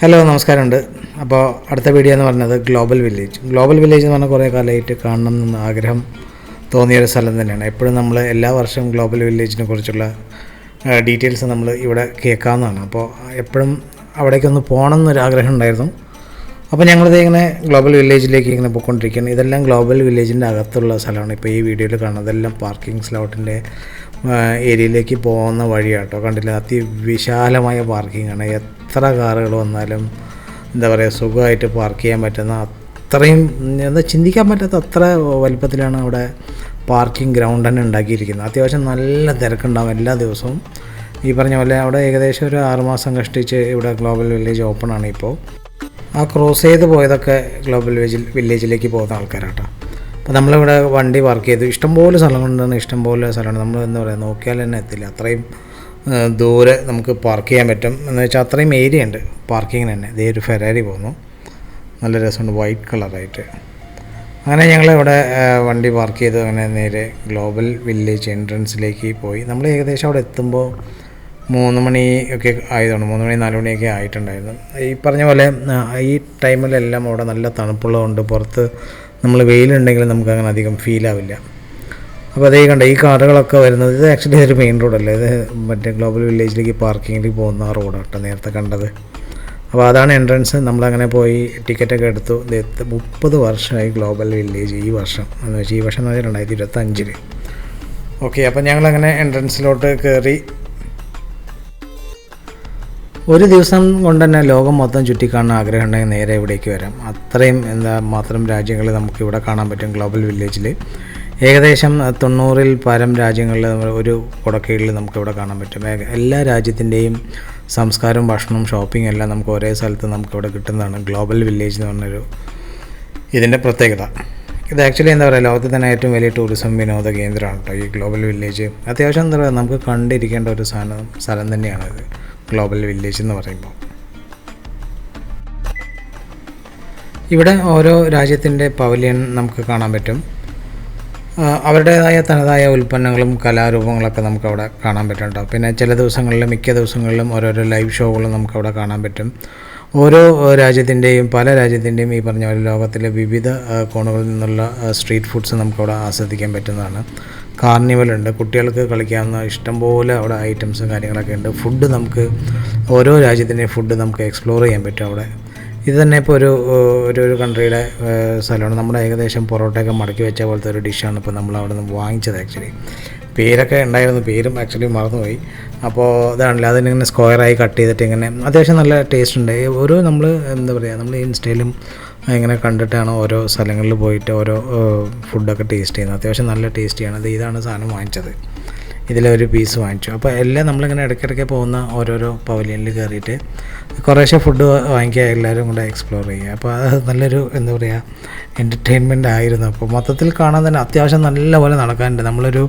Hello നമസ്കാരമുണ്ട്. അപ്പോൾ അടുത്ത വീഡിയോ എന്ന് പറഞ്ഞത് ഗ്ലോബൽ വില്ലേജ് ഗ്ലോബൽ വില്ലേജ് എന്ന് പറഞ്ഞാൽ കുറേ കാലമായിട്ട് കാണണം എന്ന് ആഗ്രഹം തോന്നിയൊരു സ്ഥലം തന്നെയാണ്. എപ്പോഴും നമ്മൾ എല്ലാ വർഷവും ഗ്ലോബൽ വില്ലേജിനെ കുറിച്ചുള്ള ഡീറ്റെയിൽസ് നമ്മൾ ഇവിടെ കേൾക്കാവുന്നതാണ്. അപ്പോൾ എപ്പോഴും അവിടേക്കൊന്ന് പോകണം എന്നൊരു ആഗ്രഹം ഉണ്ടായിരുന്നു. അപ്പോൾ ഞങ്ങളിത് ഇങ്ങനെ ഗ്ലോബൽ വില്ലേജിലേക്ക് ഇങ്ങനെ പോയിക്കൊണ്ടിരിക്കുകയാണ്. ഇതെല്ലാം ഗ്ലോബൽ വില്ലേജിന്റെ അകത്തുള്ള സ്ഥലമാണ്. ഇപ്പോൾ ഈ വീഡിയോയിൽ കാണുന്നത് ഇതെല്ലാം പാർക്കിംഗ് സ്ലോട്ടിന്റെ ഏരിയയിലേക്ക് പോകുന്ന വഴിയാട്ടോ. കണ്ടില്ല? അതിവിശാലമായ പാർക്കിംഗ് ആണ്. എത്ര കാറുകൾ വന്നാലും എന്താ പറയുക സുഖമായിട്ട് പാർക്ക് ചെയ്യാൻ പറ്റുന്ന അത്രയും എന്താ ചിന്തിക്കാൻ പറ്റാത്ത അത്ര വലിപ്പത്തിലാണ് അവിടെ പാർക്കിംഗ് ഗ്രൗണ്ട് തന്നെ ഉണ്ടാക്കിയിരിക്കുന്നത്. അത്യാവശ്യം നല്ല തിരക്കുണ്ടാകും എല്ലാ ദിവസവും. ഈ പറഞ്ഞ പോലെ അവിടെ ഏകദേശം ഒരു ആറുമാസം കഷ്ടിച്ച് ഇവിടെ ഗ്ലോബൽ വില്ലേജ് ഓപ്പൺ ആണ് ഇപ്പോൾ. ആ ക്രോസ് ചെയ്ത് പോയതൊക്കെ ഗ്ലോബൽ വില്ലേജിൽ വില്ലേജിലേക്ക് പോകുന്ന ആൾക്കാരാട്ടോ. അപ്പോൾ നമ്മളിവിടെ വണ്ടി പാർക്ക് ചെയ്തു. ഇഷ്ടംപോലെ സ്ഥലങ്ങളുണ്ടെന്ന് ഇഷ്ടംപോലെ സ്ഥലമാണ്. നമ്മൾ എന്താ പറയുക നോക്കിയാൽ തന്നെ എത്തില്ല. അത്രയും ദൂരെ നമുക്ക് പാർക്ക് ചെയ്യാൻ പറ്റും. എന്ന് വെച്ചാൽ അത്രയും ഏരിയ ഉണ്ട്. പാർക്കിങ്ങിന് തന്നെ. ഇതേ ഒരു ഫെരാരി പോകുന്നു നല്ല രസമുണ്ട്. വൈറ്റ് കളറായിട്ട് അങ്ങനെ ഞങ്ങൾ ഇവിടെ വണ്ടി പാർക്ക് ചെയ്ത് അങ്ങനെ നേരെ ഗ്ലോബൽ വില്ലേജ് എൻട്രൻസിലേക്ക് പോയി. നമ്മൾ ഏകദേശം അവിടെ എത്തുമ്പോൾ മൂന്ന് മണി ഒക്കെ ആയതാണ്. മൂന്ന് മണി നാല് മണിയൊക്കെ ആയിട്ടുണ്ടായിരുന്നു. ഈ പറഞ്ഞ പോലെ ഈ ടൈമിലെല്ലാം അവിടെ നല്ല തണുപ്പുള്ളതുകൊണ്ട് പുറത്ത് നമ്മൾ വെയിലുണ്ടെങ്കിൽ നമുക്ക് അങ്ങനെ അധികം ഫീലാവില്ല അപ്പോൾ അതേ കണ്ട ഈ കാറുകളൊക്കെ വരുന്നത് ഇത് ആക്ച്വലി ഇതൊരു മെയിൻ റോഡല്ലേ ഇത് മറ്റേ ഗ്ലോബൽ വില്ലേജിലേക്ക് പാർക്കിങ്ങിലേക്ക് പോകുന്ന ആ കേട്ടോ നേരത്തെ കണ്ടത്. അപ്പോൾ അതാണ് എൻട്രൻസ് നമ്മളങ്ങനെ പോയി ടിക്കറ്റൊക്കെ എടുത്തു. മുപ്പത് വർഷമായി ഗ്ലോബൽ വില്ലേജ് ഈ വർഷം. എന്ന് വെച്ചാൽ ഈ വർഷം എന്ന് വെച്ചാൽ രണ്ടായിരത്തി ഇരുപത്തഞ്ചിൽ ഓക്കെ അപ്പോൾ ഞങ്ങളങ്ങനെ എൻട്രൻസിലോട്ട് കയറി ഒരു ദിവസം കൊണ്ട് തന്നെ ലോകം മൊത്തം ചുറ്റിക്കാണാൻ ആഗ്രഹം ഉണ്ടെങ്കിൽ നേരെ ഇവിടേക്ക് വരാം. അത്രയും എന്താ മാത്രം രാജ്യങ്ങൾ നമുക്ക് ഇവിടെ കാണാൻ പറ്റും ഗ്ലോബൽ വില്ലേജിൽ ഏകദേശം തൊണ്ണൂറിൽ പരം രാജ്യങ്ങളിൽ ഒരു കുടക്കീഴിൽ നമുക്കിവിടെ കാണാൻ പറ്റും. എല്ലാ രാജ്യത്തിന്റെയും സംസ്കാരം ഭക്ഷണം ഷോപ്പിംഗ് എല്ലാം നമുക്ക് ഒരേ സ്ഥലത്ത് നമുക്കിവിടെ കിട്ടുന്നതാണ്. ഗ്ലോബൽ വില്ലേജ് എന്ന് പറഞ്ഞൊരു ഇതിന്റെ പ്രത്യേകത. ഇത് ആക്ച്വലി എന്താ പറയുക ലോകത്തിൽ തന്നെ ഏറ്റവും വലിയ ടൂറിസം വിനോദ കേന്ദ്രമാണ് കേട്ടോ ഈ ഗ്ലോബൽ വില്ലേജ് അത്യാവശ്യം എന്താ പറയുക നമുക്ക് കണ്ടിരിക്കേണ്ട ഒരു സാധനം സ്ഥലം തന്നെയാണ് ഇത്. ഗ്ലോബൽ വില്ലേജ് എന്ന് പറയുമ്പോൾ. ഇവിടെ ഓരോ രാജ്യത്തിന്റെ പവലിയൻ നമുക്ക് കാണാൻ പറ്റും. അവരുടേതായ തനതായ ഉൽപ്പന്നങ്ങളും കലാരൂപങ്ങളൊക്കെ നമുക്കവിടെ കാണാൻ കേട്ടോ പിന്നെ ചില ദിവസങ്ങളിൽ മിക്ക ദിവസങ്ങളിലും ഓരോരോ ലൈവ് ഷോകളും നമുക്കവിടെ കാണാൻ പറ്റും. ഓരോ രാജ്യത്തിന്റെയും പല രാജ്യത്തിന്റെയും ഈ പറഞ്ഞ പോലെ ലോകത്തിലെ വിവിധ കോണുകളിൽ നിന്നുള്ള സ്ട്രീറ്റ് ഫുഡ്സ് നമുക്കവിടെ ആസ്വദിക്കാൻ പറ്റുന്നതാണ്. കാർണിവൽ ഉണ്ട് കുട്ടികൾക്ക് കളിക്കാവുന്ന ഇഷ്ടംപോലെ അവിടെ ഐറ്റംസും കാര്യങ്ങളൊക്കെ ഉണ്ട്. ഫുഡ് നമുക്ക് ഓരോ രാജ്യത്തിന്റെയും ഫുഡ് നമുക്ക് എക്സ്പ്ലോർ ചെയ്യാൻ പറ്റും അവിടെ. ഇത് തന്നെ ഇപ്പോൾ ഒരു ഒരു ഒരു കൺട്രിയുടെ സ്ഥലമാണ്. നമ്മുടെ ഏകദേശം പൊറോട്ടയൊക്കെ മടക്കി വെച്ച പോലത്തെ ഒരു ഡിഷാണ് ഇപ്പോൾ നമ്മൾ അവിടെ നിന്ന് വാങ്ങിച്ചത് ആക്ച്വലി പേരൊക്കെ ഉണ്ടായിരുന്നു പേരും ആക്ച്വലി മറന്നുപോയി. അപ്പോൾ ഇതാണല്ലോ അതിനിങ്ങനെ സ്ക്വയറായി കട്ട് ചെയ്തിട്ട് ഇങ്ങനെ അത്യാവശ്യം നല്ല ടേസ്റ്റ് ഉണ്ട്. ഓരോ നമ്മൾ എന്താ പറയുക നമ്മൾ ഇൻസ്റ്റയിലും ഇങ്ങനെ കണ്ടിട്ടാണ് ഓരോ സ്ഥലങ്ങളിൽ പോയിട്ട് ഓരോ ഫുഡൊക്കെ ടേസ്റ്റ് ചെയ്യുന്നത്. അത്യാവശ്യം നല്ല ടേസ്റ്റിയാണ് അത് ഇതാണ് സാധനം വാങ്ങിച്ചത്. ഇതിലൊരു പീസ് വാങ്ങിച്ചു. അപ്പോൾ എല്ലാം നമ്മളിങ്ങനെ ഇടയ്ക്കിടയ്ക്ക് പോകുന്ന ഓരോരോ പവലിയനിൽ കയറിയിട്ട് കുറേശ്ശെ ഫുഡ് വാങ്ങിക്കുക എല്ലാവരും കൂടെ എക്സ്പ്ലോർ ചെയ്യുക അപ്പോൾ അത് നല്ലൊരു എന്താ പറയുക എന്റർടൈൻമെന്റ് ആയിരുന്നു. അപ്പോൾ മൊത്തത്തിൽ കാണാൻ തന്നെ അത്യാവശ്യം നല്ലപോലെ നടക്കാനുണ്ട്. നമ്മളൊരു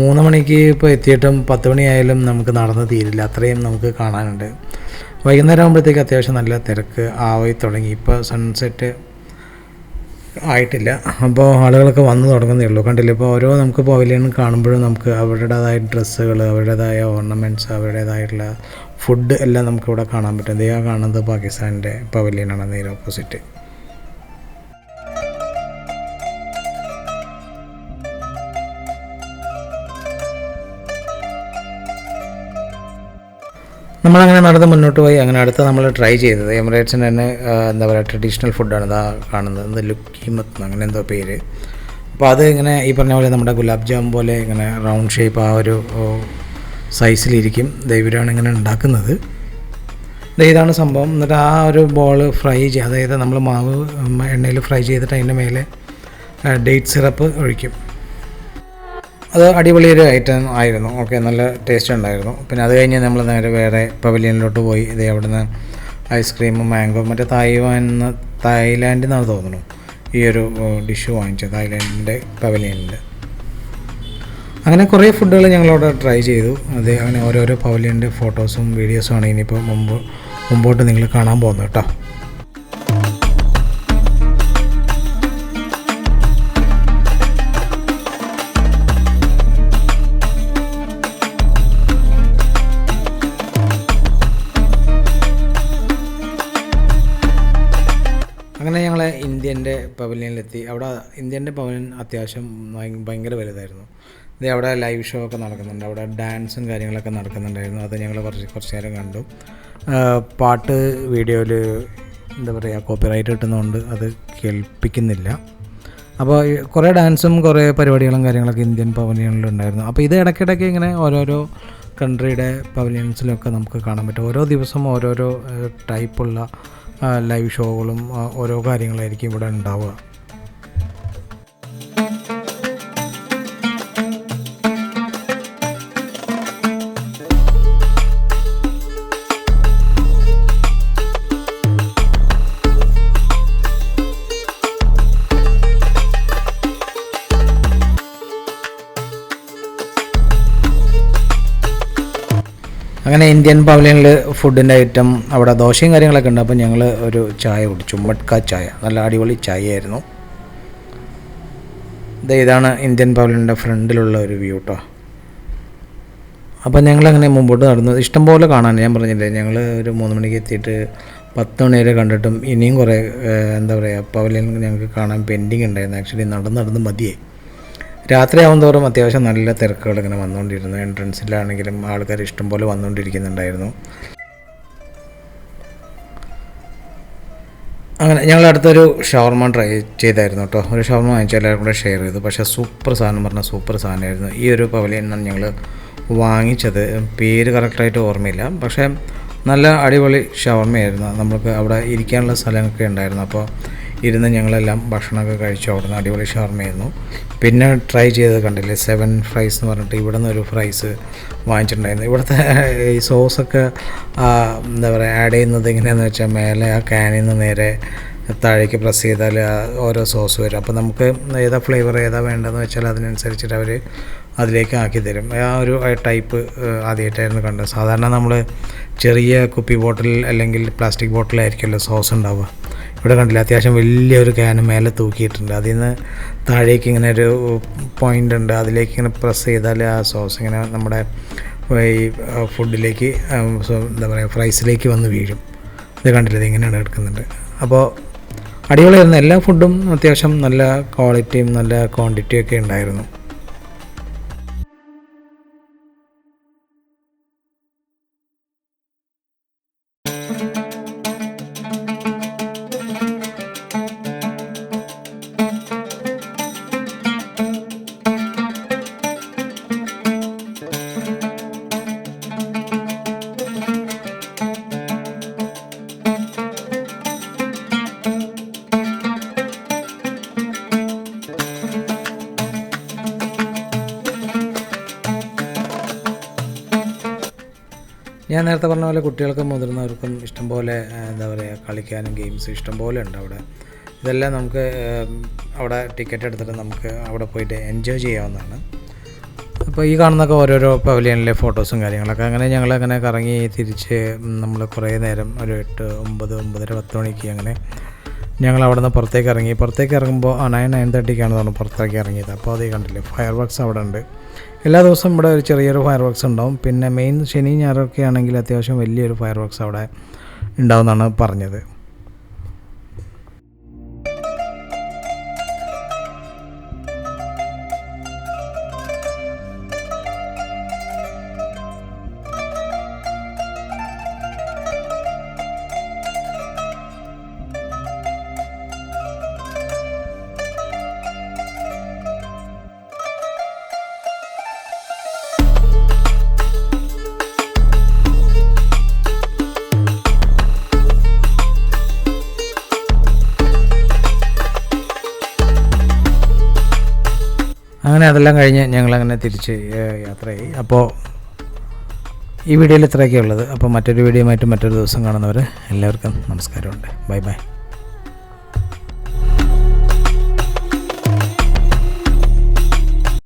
മൂന്ന് മണിക്ക് ഇപ്പോൾ എത്തിയിട്ടും പത്ത് മണിയായാലും നമുക്ക് നടന്ന് തീരില്ല. അത്രയും നമുക്ക് കാണാനുണ്ട്. വൈകുന്നേരം ആകുമ്പോഴത്തേക്ക് അത്യാവശ്യം നല്ല തിരക്ക് ആവായി തുടങ്ങി. ഇപ്പോൾ സൺസെറ്റ് ആയിട്ടില്ല. അപ്പോൾ ആളുകളൊക്കെ വന്നു തുടങ്ങുന്നേ ഉള്ളൂ. കണ്ടില്ലേ ഇപ്പോൾ ഓരോ നമുക്ക് പവലിയൻ കാണുമ്പോഴും നമുക്ക് അവരുടേതായ ഡ്രസ്സുകൾ അവരുടേതായ ഓർണമെന്റ്സ് അവരുടേതായിട്ടുള്ള ഫുഡ് എല്ലാം നമുക്കിവിടെ കാണാൻ പറ്റും. ഇതാ കാണുന്നത് പാകിസ്ഥാന്റെ പവലിയനാണ് നേരെ ഓപ്പോസിറ്റ് നമ്മളങ്ങനെ നടന്ന് മുന്നോട്ട് പോയി. അങ്ങനെ അടുത്ത നമ്മൾ ട്രൈ ചെയ്തത് എമിറേറ്റ്സിന് തന്നെ എന്താ പറയുക ട്രഡീഷണൽ ഫുഡാണ് ഇതാ കാണുന്നത്. ലുക്കീമത്ത് അങ്ങനെ എന്തോ പേര്. അപ്പോൾ അത് ഇങ്ങനെ ഈ പറഞ്ഞ പോലെ നമ്മുടെ ഗുലാബ് ജാം പോലെ ഇങ്ങനെ റൗണ്ട് ഷേപ്പ് ആ ഒരു സൈസിലിരിക്കും ദൈവരാണ് ഇങ്ങനെ ഉണ്ടാക്കുന്നത്. ഇതാണ് സംഭവം. എന്നിട്ട് ആ ഒരു ബോൾ ഫ്രൈ ചെയ്യുക അതായത് നമ്മൾ മാവ് എണ്ണയിൽ ഫ്രൈ ചെയ്തിട്ട് അതിന്റെ മേലെ ഡേറ്റ് സിറപ്പ് ഒഴിക്കും. അത് അടിപൊളി ഒരു ഐറ്റം ആയിരുന്നു. ഓക്കെ നല്ല ടേസ്റ്റ് ഉണ്ടായിരുന്നു. പിന്നെ അത് കഴിഞ്ഞ് നമ്മൾ നേരെ വേറെ പവലിയനിലോട്ട് പോയി. ഇത് അവിടുന്ന് ഐസ്ക്രീം മാംഗോ മറ്റേ തായ്വാൻ തായ്ലാൻഡിൽ നിന്നാണ് തോന്നുന്നു. ഈ ഒരു ഡിഷ് വാങ്ങിച്ചത് തായ്ലാൻഡിന്റെ പവലിയനിൽ അങ്ങനെ കുറേ ഫുഡുകൾ ഞങ്ങളവിടെ ട്രൈ ചെയ്തു. അത് അങ്ങനെ ഓരോരോ പവലിയന്റെ ഫോട്ടോസും വീഡിയോസും ആണ് ഇനിയിപ്പോൾ മുമ്പ് മുമ്പോട്ട് നിങ്ങൾ കാണാൻ പോകുന്നത് കേട്ടോ. ഇന്ത്യന്റെ പവലിയനിലെത്തി. അവിടെ ഇന്ത്യന്റെ പവലിയൻ അത്യാവശ്യം ഭയ- ഭയങ്കര വലുതായിരുന്നു. ഇത് അവിടെ ലൈവ് ഷോ ഒക്കെ നടക്കുന്നുണ്ട്. അവിടെ ഡാൻസും കാര്യങ്ങളൊക്കെ നടക്കുന്നുണ്ടായിരുന്നു. അത് ഞങ്ങൾ കുറച്ച് കുറച്ച് നേരം കണ്ടു. പാട്ട് വീഡിയോയിൽ എന്താ പറയുക കോപ്പിറൈറ്റ് കിട്ടുന്നതുകൊണ്ട് അത് കേൾപ്പിക്കുന്നില്ല. അപ്പോൾ കുറേ ഡാൻസും കുറേ പരിപാടികളും കാര്യങ്ങളൊക്കെ ഇന്ത്യൻ പവലിയനിലുണ്ടായിരുന്നു അപ്പോൾ ഇത് ഇടയ്ക്കിടയ്ക്ക് ഇങ്ങനെ ഓരോരോ കൺട്രിയുടെ പവലിയൻസിലൊക്കെ നമുക്ക് കാണാൻ പറ്റും. ഓരോ ദിവസം ഓരോരോ ടൈപ്പുള്ള ലൈവ് ഷോകളും ഓരോ കാര്യങ്ങളായിരിക്കും ഇവിടെ ഉണ്ടാവുക. അങ്ങനെ ഇന്ത്യൻ പവലിയനിൽ ഫുഡിന്റെ ഐറ്റം അവിടെ ദോശയും കാര്യങ്ങളൊക്കെ ഉണ്ട്. അപ്പോൾ ഞങ്ങൾ ഒരു ചായ കുടിച്ചു. മട്ക ചായ. നല്ല അടിപൊളി ചായയായിരുന്നു. ഇതാണ് ഇന്ത്യൻ പവലിയന്റെ ഫ്രണ്ടിലുള്ള ഒരു വ്യൂ കേട്ടോ അപ്പോൾ ഞങ്ങളങ്ങനെ മുമ്പോട്ട് നടന്നു ഇഷ്ടംപോലെ കാണാൻ ഞാൻ പറഞ്ഞില്ലേ ഞങ്ങൾ ഒരു മൂന്ന് മണിക്ക് എത്തിയിട്ട് പത്ത് മണി വരെ കണ്ടിട്ടും ഇനിയും കുറേ എന്താ പറയുക പവലിയൻ ഞങ്ങൾക്ക് കാണാൻ പെൻഡിങ് ഉണ്ടായിരുന്നു. ആക്ച്വലി നടന്ന് നടന്ന് മതിയായി. രാത്രിയാവും തോറും അത്യാവശ്യം നല്ല തിരക്കുകൾ ഇങ്ങനെ വന്നുകൊണ്ടിരുന്നു. എൻട്രൻസിലാണെങ്കിലും ആൾക്കാർ ഇഷ്ടംപോലെ വന്നുകൊണ്ടിരിക്കുന്നുണ്ടായിരുന്നു. അങ്ങനെ ഞങ്ങൾ അടുത്തൊരു ഷവർമ ട്രൈ ചെയ്തായിരുന്നു കേട്ടോ. ഒരു ഷവർമ വാങ്ങിച്ച് എല്ലാവരും കൂടെ ഷെയർ ചെയ്തു. പക്ഷേ സൂപ്പർ സാധനം പറഞ്ഞാൽ സൂപ്പർ സാധനമായിരുന്നു. ഈ ഒരു പവലിയൻ നിന്നാണ് ഞങ്ങൾ വാങ്ങിച്ചത്. പേര് കറക്റ്റായിട്ട് ഓർമ്മയില്ല. പക്ഷേ നല്ല അടിപൊളി ഷവർമയായിരുന്നു. നമ്മൾക്ക് അവിടെ ഇരിക്കാനുള്ള സ്ഥലമൊക്കെ ഉണ്ടായിരുന്നു. അപ്പോൾ ഇരുന്ന് ഞങ്ങളെല്ലാം ഭക്ഷണമൊക്കെ കഴിച്ചു അവിടെ നിന്ന് അടിപൊളി ഷവർമയായിരുന്നു. പിന്നെ ട്രൈ ചെയ്തത് കണ്ടില്ലേ സെവൻ ഫ്രൈസ് എന്ന് പറഞ്ഞിട്ട് ഇവിടെ നിന്ന് ഒരു ഫ്രൈസ് വാങ്ങിച്ചിട്ടുണ്ടായിരുന്നു. ഇവിടുത്തെ ഈ സോസൊക്കെ എന്താ പറയുക ആഡ് ചെയ്യുന്നത് എങ്ങനെയാണെന്ന് വെച്ചാൽ മേലെ ആ ക്യാനിൽ നിന്ന് നേരെ താഴേക്ക് പ്രസ് ചെയ്താൽ ഓരോ സോസ് വരും. അപ്പോൾ നമുക്ക് ഏതാ ഫ്ലേവർ ഏതാ വേണ്ടതെന്ന് വെച്ചാൽ അതിനനുസരിച്ചിട്ട് അവർ അതിലേക്ക് ആക്കി തരും. ആ ഒരു ടൈപ്പ് ആദ്യമായിട്ടായിരുന്നു കണ്ടത്. സാധാരണ നമ്മൾ ചെറിയ കുപ്പി ബോട്ടിൽ അല്ലെങ്കിൽ പ്ലാസ്റ്റിക് ബോട്ടിലായിരിക്കുമല്ലോ സോസ് ഉണ്ടാവുക. ഇവിടെ കണ്ടില്ല? അത്യാവശ്യം വലിയൊരു ക്യാൻ മേലെ തൂക്കിയിട്ടുണ്ട്. അതിൽ നിന്ന് താഴേക്ക് ഇങ്ങനെ ഒരു പോയിന്റ് ഉണ്ട്. അതിലേക്ക് ഇങ്ങനെ പ്രസ് ചെയ്താൽ ആ സോസ് ഇങ്ങനെ നമ്മുടെ ഈ ഫുഡിലേക്ക് എന്താ പറയുക ഫ്രൈസിലേക്ക് വന്ന് വീഴും. ഇത് കണ്ടില്ല? ഇത് ഇങ്ങനെയാണ് എടുക്കുന്നുണ്ട് അപ്പോൾ അടിപൊളിയായിരുന്നു. എല്ലാ ഫുഡും അത്യാവശ്യം നല്ല ക്വാളിറ്റിയും നല്ല ക്വാണ്ടിറ്റിയും ഒക്കെ ഉണ്ടായിരുന്നു. ഞാൻ നേരത്തെ പറഞ്ഞ പോലെ കുട്ടികൾക്കും മുതിർന്നവർക്കും ഇഷ്ടംപോലെ എന്താ പറയുക കളിക്കാനും ഗെയിംസ് ഇഷ്ടംപോലെ ഉണ്ട് അവിടെ. ഇതെല്ലാം നമുക്ക് അവിടെ ടിക്കറ്റ് എടുത്തിട്ട് നമുക്ക് അവിടെ പോയിട്ട് എൻജോയ് ചെയ്യാവുന്നതാണ്. അപ്പോൾ ഈ കാണുന്നൊക്കെ ഓരോരോ പവലിയനിലെ ഫോട്ടോസും കാര്യങ്ങളൊക്കെ. അങ്ങനെ ഞങ്ങൾ അങ്ങനെ കറങ്ങി തിരിച്ച് നമ്മൾ കുറേ നേരം ഒരു എട്ട് ഒമ്പത് ഒമ്പതര പത്ത് മണിക്ക് അങ്ങനെ ഞങ്ങൾ അവിടെ നിന്ന് പുറത്തേക്ക് ഇറങ്ങി. പുറത്തേക്ക് ഇറങ്ങുമ്പോൾ നയൻ നയൻ തേർട്ടിക്കാണ് തോന്നുന്നു പുറത്തേക്ക് ഇറങ്ങിയത്. അപ്പോൾ അത് കണ്ടില്ലേ ഫയർ വർക്ക്സ് അവിടെ ഉണ്ട്. എല്ലാ ദിവസവും ഇവിടെ ഒരു ചെറിയൊരു ഫയർ വർക്ക്സ് ഉണ്ടാവും. പിന്നെ മെയിൻ ശനി ഞായറൊക്കെ ആണെങ്കിൽ അത്യാവശ്യം വലിയൊരു ഫയർ വർക്ക്സ് അവിടെ ഉണ്ടാവുമെന്നാണ് പറഞ്ഞത്. അങ്ങനെ അതെല്ലാം കഴിഞ്ഞ് ഞങ്ങളങ്ങനെ തിരിച്ച് യാത്രയായി. അപ്പോൾ ഈ വീഡിയോയിൽ ഇത്രയൊക്കെ ഉള്ളത് അപ്പോൾ മറ്റൊരു വീഡിയോയുമായിട്ട് മറ്റൊരു ദിവസം കാണുന്നവർ എല്ലാവർക്കും നമസ്കാരമുണ്ട്. Bye bye.